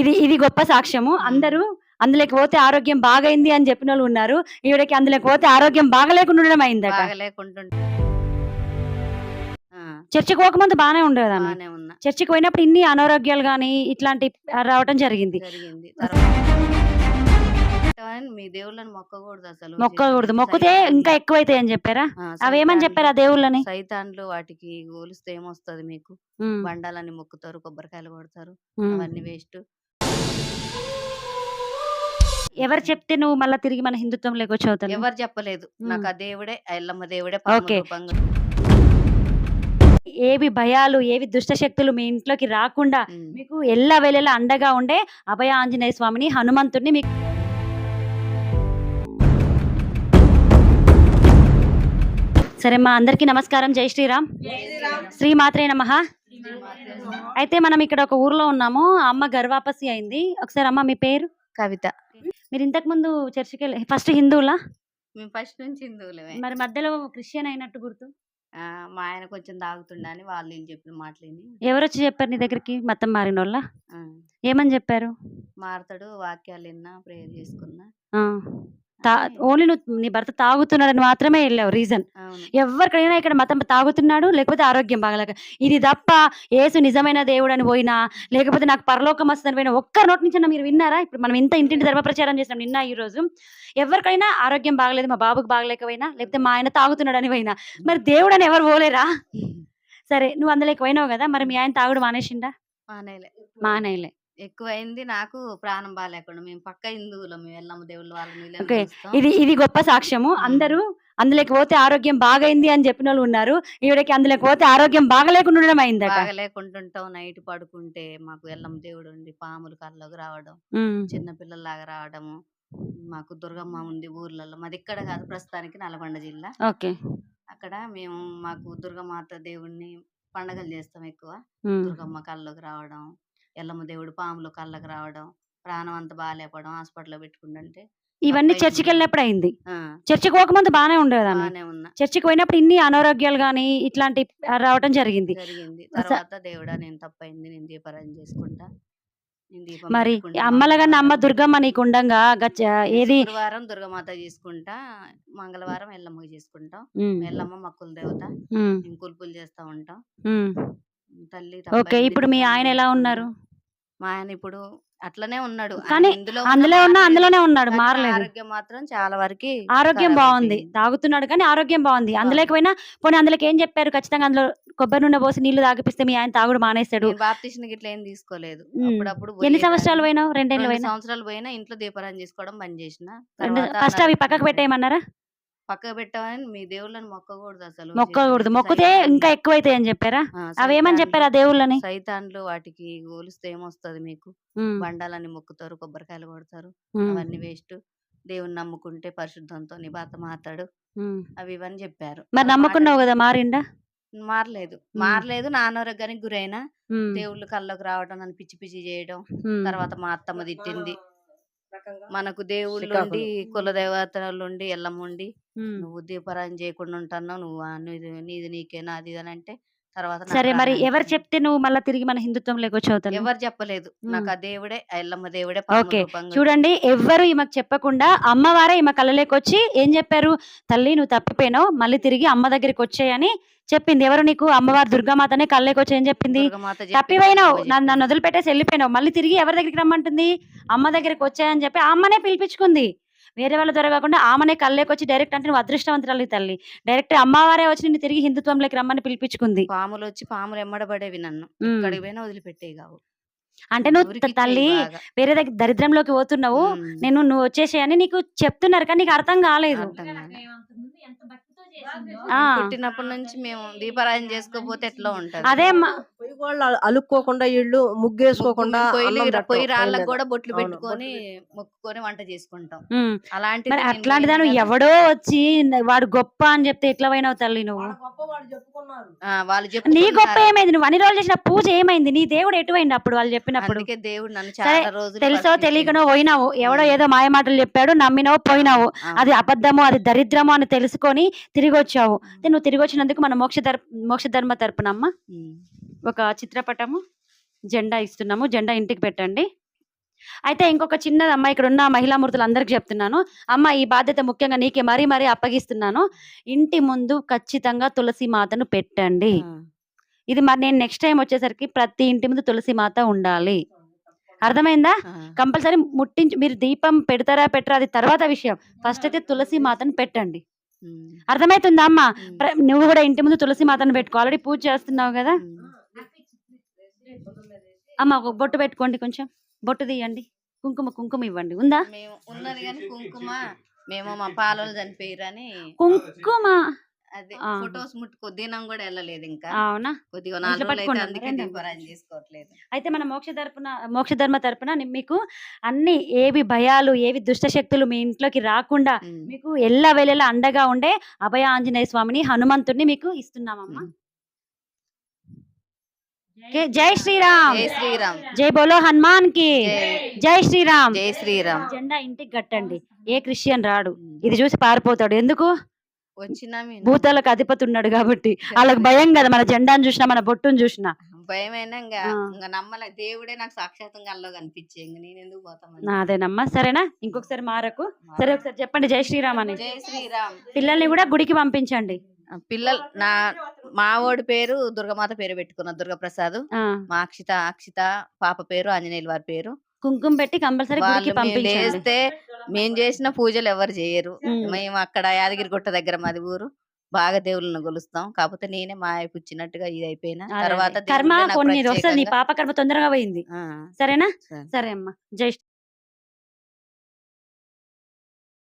ఇది ఇది గొప్ప సాక్ష్యము. అందరూ అందులోకి పోతే ఆరోగ్యం బాగైంది అని చెప్పిన వాళ్ళు ఉన్నారు. ఈవిడకి అందులోకి పోతే ఆరోగ్యం బాగలేకుండా అయిందట. చర్చికి పోకముందు బాగానే ఉండేది చర్చికి పోయినప్పుడు ఇన్ని అనారోగ్యాలు కానీ ఇట్లాంటి రావటం జరిగింది. మీ దేవుళ్ళని మొక్కకూడదు అసలు. మొక్కకూడదు. మొక్కితే ఇంకా ఎక్కువైతాయి అని చెప్పారా? అవేమని చెప్పారు ఆ దేవుళ్ళని? సైతాన్లు వాటికి గోలిస్తే ఏమొస్తది మీకు? బండాలని మొక్కుతారు కొబ్బరికాయలు కొడతారు. అవన్నీ వేస్ట్. ఎవరు చెప్తే నువ్వు మళ్ళీ తిరిగి మన హిందుత్వం లేకొచ్చి అవుతాను ఎవరు చెప్పలేదు. నాకు ఆ దేవుడే ఎల్లమ్మ దేవుడే ఓకే. ఏవి భయాలు ఏవి దుష్ట శక్తులు మీ ఇంట్లోకి రాకుండా. మీకు ఎల్ల వేళలా అండగా ఉండే అభయ ఆంజనేయ స్వామిని హనుమంతుడిని మీకు సరే మా అందరికీ నమస్కారం. జై శ్రీరామ్. శ్రీ మాత్రే నమః. అయితే మనం ఇక్కడ ఒక ఊర్లో ఉన్నాము. అమ్మ గర్వాపసి అయింది. ఒకసారి అమ్మ మీ పేరు? కవిత. మీరు ఇంతకు ముందు చర్చికి వెళ్ళి ఫస్ట్ హిందువులా? మేము ఫస్ట్ నుంచి హిందువులమే. మరి మధ్యలో క్రిస్టియన్ అయినట్టు గుర్తు? ఆ, మా ఆయన కొంచెం తాగుతుండని వాళ్ళు వీళ్ళు చెప్పిన మాటలేని. ఎవరు వచ్చి చెప్పారు నీ దగ్గరికి? మతం మారిన వాళ్ళ ఆ, ఏమని చెప్పారు? మారతాడు వాక్యాలు విన్నా ప్రేయర్ చేసుకున్నా. ఆ. తా ఓన్లీ నువ్వు నీ భర్త తాగుతున్నాడని మాత్రమే వెళ్ళావు రీజన్. ఎవరికైనా ఇక్కడ మతం తాగుతున్నాడు లేకపోతే ఆరోగ్యం బాగలేక. ఇది తప్ప ఏసు నిజమైన దేవుడు అని పోయినా లేకపోతే నాకు పరలోకం వస్తుందని పోయినా ఒక్క నోటి నుంచి మీరు విన్నారా? ఇప్పుడు మనం ఇంత ఇంటింటి ధర్మ ప్రచారం చేసినాం నిన్న ఈ రోజు. ఎవరికైనా ఆరోగ్యం బాగలేదు మా బాబుకి బాగలేకపోయినా లేకపోతే మా ఆయన తాగుతున్నాడు అని పోయినా మరి దేవుడు అని ఎవరు పోలేరా? సరే నువ్వు అందులోకి పోయినావు కదా మరి మీ ఆయన తాగుడు మానేసిండా? మానేలే. మానేయలే ఎక్కువైంది. నాకు ప్రాణం బాగాలేకుండా మేము పక్క హిందువులం మేము ఎల్లమ్మ దేవుళ్ళు వాళ్ళని వీళ్ళని ఓకే. చూస్తాం. ఇది ఇది గొప్ప సాక్ష్యము. అందరూ అందులోకి పోతే ఆరోగ్యం బాగైంది అని చెప్పిన వాళ్ళు ఉన్నారు. ఈవిడకి అందులోకి పోతే ఆరోగ్యం బాగలేకుండా ఉండడం అయిందట. బాగా లేకుంటుంటాం నైట్ పడుకుంటే మాకు ఎల్లమ్మ దేవుడు ఉండి పాములు కళ్ళలోకి రావడం. చిన్న పిల్లలాగా రావడము మాకు దుర్గమ్మ ఉంది ఊర్లలో. మాది ఇక్కడ కాదు ప్రస్తుతానికి నల్గొండ జిల్లా. ఓకే. అక్కడ మేము మాకు దుర్గమాత దేవుడిని పండగలు చేస్తాం ఎక్కువ. దుర్గమ్మ కళ్ళలోకి రావడం ఎల్లమ్మ దేవుడు పాములు కళ్ళకి రావడం ప్రాణం అంతా బాగాలేపడం హాస్పిటల్లో పెట్టుకుంటుంటే ఇవన్నీ చర్చికి వెళ్ళినప్పుడు అయింది. చర్చికి పోకముందు బాగానే ఉండేది ఆమె బాగానే ఉన్నా. చర్చికి పోయినప్పుడు ఇన్ని అనారోగ్యాలు కానీ ఇట్లాంటి రావటం జరిగింది. జరిగింది. తర్వాత దేవుడా నేను తప్పైంది నేను దీపారాధన చేసుకుంటా. మరి అమ్మలగన్న అమ్మ. దుర్గమ్మ నీకు ఉండంగా గచ్చ ఏది శుక్రవారం దుర్గమాత చేసుకుంటా మంగళవారం ఎల్లమ్మకి చేసుకుంటాం. ఎల్లమ్మ మక్కుల దేవత. కుల్పులు చేస్తా ఉంటాం. తల్లి ఓకే ఇప్పుడు మీ ఆయన ఎలా. ఉన్నారు? మా ఆయన ఇప్పుడు అట్లనే ఉన్నాడు. కానీ అందులో ఉన్నా. అందులోనే ఉన్నాడు మారలేదు. ఆరోగ్యం మాత్రం చాలా వరకు ఆరోగ్యం బాగుంది తాగుతున్నాడు కానీ ఆరోగ్యం బాగుంది అందులోకి పోయినా పోనీ అందులోకి ఏం చెప్పారు? ఖచ్చితంగా అందులో కొబ్బరి నూనె పోసి నీళ్ళు తాగిపిస్తే మీ ఆయన తాగుడు మానేస్తాడు బాప్టిషన్ గిట్ల ఏం తీసుకోలేదు. అప్పుడప్పుడు ఎన్ని. సంవత్సరాలు పోయినావు? రెండేళ్ళు రెండు పోయినా సంవత్సరాలు పోయినా ఇంట్లో దీపారాధన చేసుకోవడం బంద్ చేసిన. ఫస్ట్ అవి పక్కకు పెట్టేయమన్నారా? పక్కకు పెట్టామని మీ దేవుళ్ళని మొక్కకూడదు అసలు. మొక్కకూడదు. మొక్కితే ఇంకా ఎక్కువైతాయి అని చెప్పారా? అవేమని చెప్పారు ఆ దేవుళ్ళని? సైతాన్లు వాటికి గోలిస్తే ఏమొస్తది మీకు? బండాలని మొక్కుతారు కొబ్బరికాయలు కొడతారు అవన్నీ వేస్ట్. దేవుని నమ్ముకుంటే పరిశుద్ధంతో నిబాత మాతాడు. అవి ఇవని చెప్పారు. మరి నమ్ముకున్నావు కదా మారిండా? మారలేదు. మారలేదు నా అనారోగ్యానికి గురైన. దేవుళ్ళు కళ్ళకు రావడం నన్ను పిచ్చి పిచ్చి చేయడం తర్వాత మా అత్తమ్మ తిట్టింది. మనకు దేవుళ్ళు ఉండి కుల దేవతలు ఉండి ఎల్లమ్మ ఉండి. నువ్వు దీపారాయణ చేయకుండా ఉంటున్నావు నువ్వు ఆ నీది నీది నీకే నాది అని అంటే తర్వాత సరే మరి ఎవరు చెప్తే నువ్వు మళ్ళీ తిరిగి మన హిందుత్వం లేకొచ్చి అవుతాను ఎవరు చెప్పలేదు. ఉమ్. నాకు ఆ దేవుడే ఆ ఎల్లమ్మ దేవుడే ఓకే. రూపంగా చూడండి ఎవ్వరు ఈమెకు చెప్పకుండా అమ్మవారే ఈమె కళ్ళలోకి వచ్చి ఏం చెప్పారు? తల్లి నువ్వు తప్పిపోయినావు మళ్ళీ తిరిగి అమ్మ దగ్గరికి వచ్చేయని చెప్పింది. ఎవరు నీకు? అమ్మవారు దుర్గామాతనే కళ్ళలోకి వచ్చి ఏం చెప్పింది? దుర్గమాత చెప్పింది, తప్పిపోయినావు నన్ను నన్ను చెప్పింది. వదిలిపెట్టేసి వెళ్ళిపోయినావు మళ్ళీ తిరిగి ఎవరి దగ్గరికి రమ్మంటుంది? అమ్మ దగ్గరికి వచ్చాయని చెప్పి ఆ అమ్మనే పిలిపించుకుంది. వేరే వాళ్ళ ద్వారా కాకుండా ఆమెనే కళ్ళకి వచ్చి డైరెక్ట్ అంటే నువ్వు అదృష్టవంతురాలి తల్లి డైరెక్ట్ అమ్మవారే వచ్చి నిన్ను తిరిగి హిందుత్వంలోకి రమ్మని పిలిపించుకుంది పాములు వచ్చి పాములు ఎమ్మడబడేవి నన్ను. ఇక్కడికి పోయినా వదిలిపెట్టేవి కావు అంటే నువ్వు తల్లి. వేరే దగ్గర దరిద్రంలోకి పోతున్నావు. నేను నువ్వు వచ్చేసేయని నీకు చెప్తున్నారు కానీ నీకు అర్థం కాలేదు. పుట్టినప్పటి నుంచి మేము దీపారాయణ చేసుకోపోతే ఎట్లా ఉంటది? అదే పొయ్యి వాళ్ళు అలు- అలుక్కోకుండా ఇళ్ళు ముగ్గేసుకోకుండా పొయ్యి రాళ్ళకు. కూడా బొట్లు పెట్టుకొని మొక్కుకొని వంట చేసుకుంటాం. ఉమ్. అలాంటిది మరి నేను అట్లాంటి దాని ఎవడో వచ్చి వాడు గొప్ప అని చెప్తే ఎట్లా పోయినావు తల్లి నువ్వు? వాళ్ళ వాళ్ళు నీ. గొప్ప ఏమైంది? నువ్వు అన్ని రోజులు చేసిన పూజ ఏమైంది? నీ దేవుడు ఎటువైంది అప్పుడు వాళ్ళు చెప్పినప్పుడు? అందుకే దేవుడు నన్ను చాలా రోజులు తెలుసో. తెలియకనో పోయినావు. ఎవడో. ఏదో మాయ మాటలు చెప్పాడు నమ్మినావు పోయినావు. అది అబద్ధము అది దరిద్రము అని తెలుసుకొని తిరిగి వచ్చావు అయితే నువ్వు తిరిగి వచ్చినందుకు మన మోక్ష ధర్ మోక్ష ధర్మ తరపున అమ్మ. ఒక చిత్రపటము జెండా ఇస్తున్నాము జెండా ఇంటికి పెట్టండి. అయితే ఇంకొక చిన్నది అమ్మ ఇక్కడ ఉన్న మహిళా మూర్తులు అందరికి చెప్తున్నాను. అమ్మ ఈ బాధ్యత ముఖ్యంగా నీకే మరీ మరీ అప్పగిస్తున్నాను. ఇంటి ముందు ఖచ్చితంగా తులసి మాతను పెట్టండి. ఇది మరి నేను నెక్స్ట్ టైం వచ్చేసరికి ప్రతి ఇంటి ముందు తులసి మాత ఉండాలి. అర్థమైందా? కంపల్సరీ ముట్టించి మీరు దీపం పెడతారా పెట్టరా అది తర్వాత విషయం. ఫస్ట్ అయితే తులసి మాతను పెట్టండి. అర్థమవుతుందా అమ్మ? నువ్వు కూడా ఇంటి ముందు తులసి మాతను పెట్టుకో. ఆల్రెడీ పూజ చేస్తున్నావు కదా? అమ్మ ఒక బొట్టు పెట్టుకోండి కొంచెం. బొట్టు తీయండి. కుంకుమ కుంకుమ ఇవ్వండి. ఉందా? మేము ఉన్నది కానీ కుంకుమ. మేము మా పాలలు చనిపోయారని కుంకుమ? అదే. ఫొటోస్ ముట్టుకో దినం కూడా వెళ్ళలేదు ఇంకా. అవునా? కొద్దిగా ఇంట్లో నాలుగు రోజులు అయితే పట్టుకోండి, అందుకే రండి. దీపారాయణ చేసుకోవట్లేదు అయితే మన మోక్ష తరపున మోక్ష ధర్మ తరపున మీకు అన్ని ఏవి భయాలు ఏవి దుష్ట శక్తులు మీ ఇంట్లోకి రాకుండా. మీకు ఎల్ల వేళలా అండగా ఉండే అభయ ఆంజనేయ స్వామిని హనుమంతుడిని మీకు ఇస్తున్నామమ్మా. జై శ్రీరామ్! జై శ్రీరామ్! జై బోలో హనుమాన్కి! జై జై శ్రీరామ్! జై శ్రీరామ్! జెండా ఇంటికి కట్టండి. ఏ క్రిస్టియన్ రాడు. ఇది చూసి పారిపోతాడు. ఎందుకు? భూతాలకు అధిపతి ఉన్నాడు కాబట్టి. వాళ్ళకి భయం కదా మన జెండాను చూసినా మన బొట్టును చూసినా. భయమైనా ఇంకా నమ్మలే. దేవుడే నాకు సాక్షాత్తంగా అల్లో కనిపించే. నేను ఎందుకు పోతామని నా అదేనమ్మా సరేనా? ఇంకొకసారి మారకు. సరే ఒకసారి చెప్పండి. జై శ్రీరామ్ అని. జై శ్రీరామ్. పిల్లల్ని కూడా గుడికి పంపించండి. పిల్లలు నా మా ఓడి పేరు దుర్గమాత పేరు పెట్టుకున్న దుర్గప్రసాద్. మా అక్షిత అక్షిత పాప పేరు ఆంజనేయుల వారి పేరు. కుంకుమ పెట్టి కంపల్సరీ గుడికి వాళ్ళు మేము చేసిన పూజలు ఎవరు చేయరు. ఉమ్. మేము అక్కడ యాదగిరిగుట్ట దగ్గర మాది ఊరు. బాగా దేవుళ్ళని కొలుస్తాం కాకపోతే నేనే మా ఆయనకు ఇచ్చినట్టుగా ఇది అయిపోయినా. తర్వాత. కర్మ నాకు కొన్ని వస్తుంది నీ ప్రత్యేకంగా- పాప కర్మ తొందరగా పోయింది. ఆ, సరేనా? సరే. సరే అమ్మా. జై